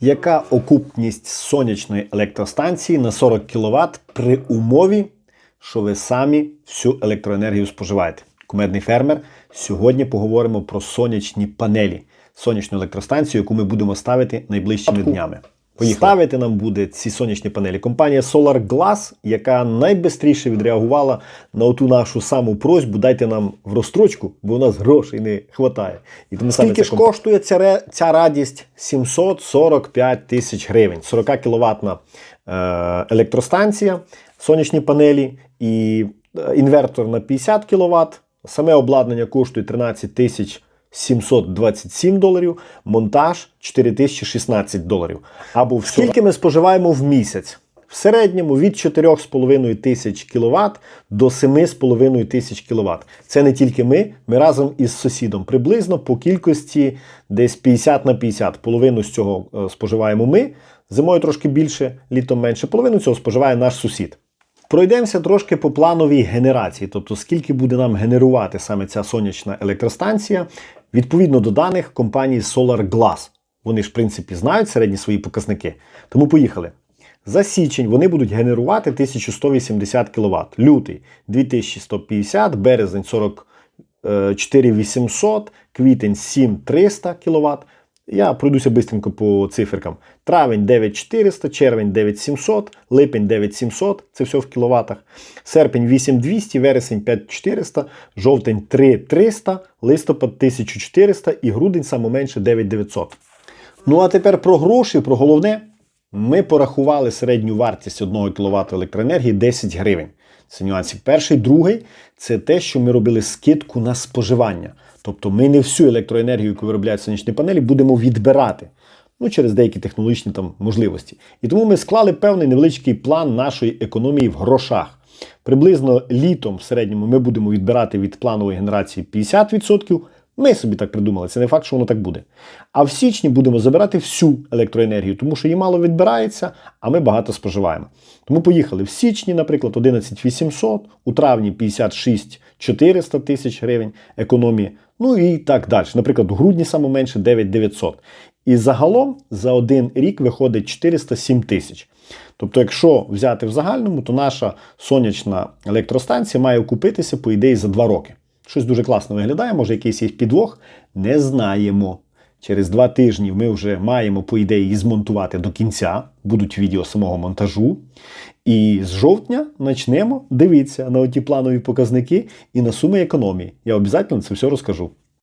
Яка окупність сонячної електростанції на 40 кВт при умові, що ви самі всю електроенергію споживаєте? Кумедний фермер. Сьогодні поговоримо про сонячні панелі, сонячну електростанцію, яку ми будемо ставити найближчими днями. Поїхали. Ставити нам буде ці сонячні панелі. Компанія Solar Glass, яка найбистріше відреагувала на оту нашу саму просьбу, дайте нам в розстрочку, бо у нас грошей не вистачає. І тому саме Скільки ж комп- коштує ця, ре- ця радість? 745 тисяч гривень. 40 кіловатна е, електростанція, сонячні панелі і е, інвертор на 50 кВт. Саме обладнання коштує 13 тисяч 727 доларів, монтаж 4016 доларів. Або в скільки ми споживаємо в місяць? В середньому від 4,5 тисяч кВт до 7,5 тисяч кВт. Це не тільки ми, ми разом із сусідом. Приблизно по кількості десь 50 на 50. Половину з цього е, споживаємо ми, зимою трошки більше, літом менше. Половину цього споживає наш сусід. Пройдемося трошки по плановій генерації, тобто скільки буде нам генерувати саме ця сонячна електростанція, відповідно до даних компанії Solar Glass. Вони ж, в принципі, знають середні свої показники. Тому поїхали. За січень вони будуть генерувати 1180 кВт, лютий 2150, березень 44800, квітень 7300 кВт. Я пройдуся бистренько по циферкам. Травень 9400, червень 9700, липень 9700, це все в кіловатах. Серпень 8200, вересень 5400, жовтень 3300, листопад 1400 і грудень саме менше 9900. Ну а тепер про гроші, про головне. Ми порахували середню вартість 1 кВт електроенергії 10 гривень. Це нюансик перший. Другий це те, що ми робили скидку на споживання. Тобто ми не всю електроенергію, яку виробляють сонячні панелі, будемо відбирати. Ну, через деякі технологічні там можливості. І тому ми склали певний невеличкий план нашої економії в грошах. Приблизно літом в середньому ми будемо відбирати від планової генерації 50%. Ми собі так придумали, це не факт, що воно так буде. А в січні будемо забирати всю електроенергію, тому що її мало відбирається, а ми багато споживаємо. Тому поїхали в січні, наприклад, 11 800, у травні 56 400 тисяч гривень економії, ну і так далі. Наприклад, у грудні саме менше 9 900. І загалом за один рік виходить 407 тисяч. Тобто, якщо взяти в загальному, то наша сонячна електростанція має окупитися, по ідеї, за два роки. Щось дуже класно виглядає, може якийсь є підвох, не знаємо. Через два тижні ми вже маємо, по ідеї, її змонтувати до кінця. Будуть відео самого монтажу. І з жовтня почнемо дивитися на оті планові показники і на суми економії. Я обов'язково це все розкажу.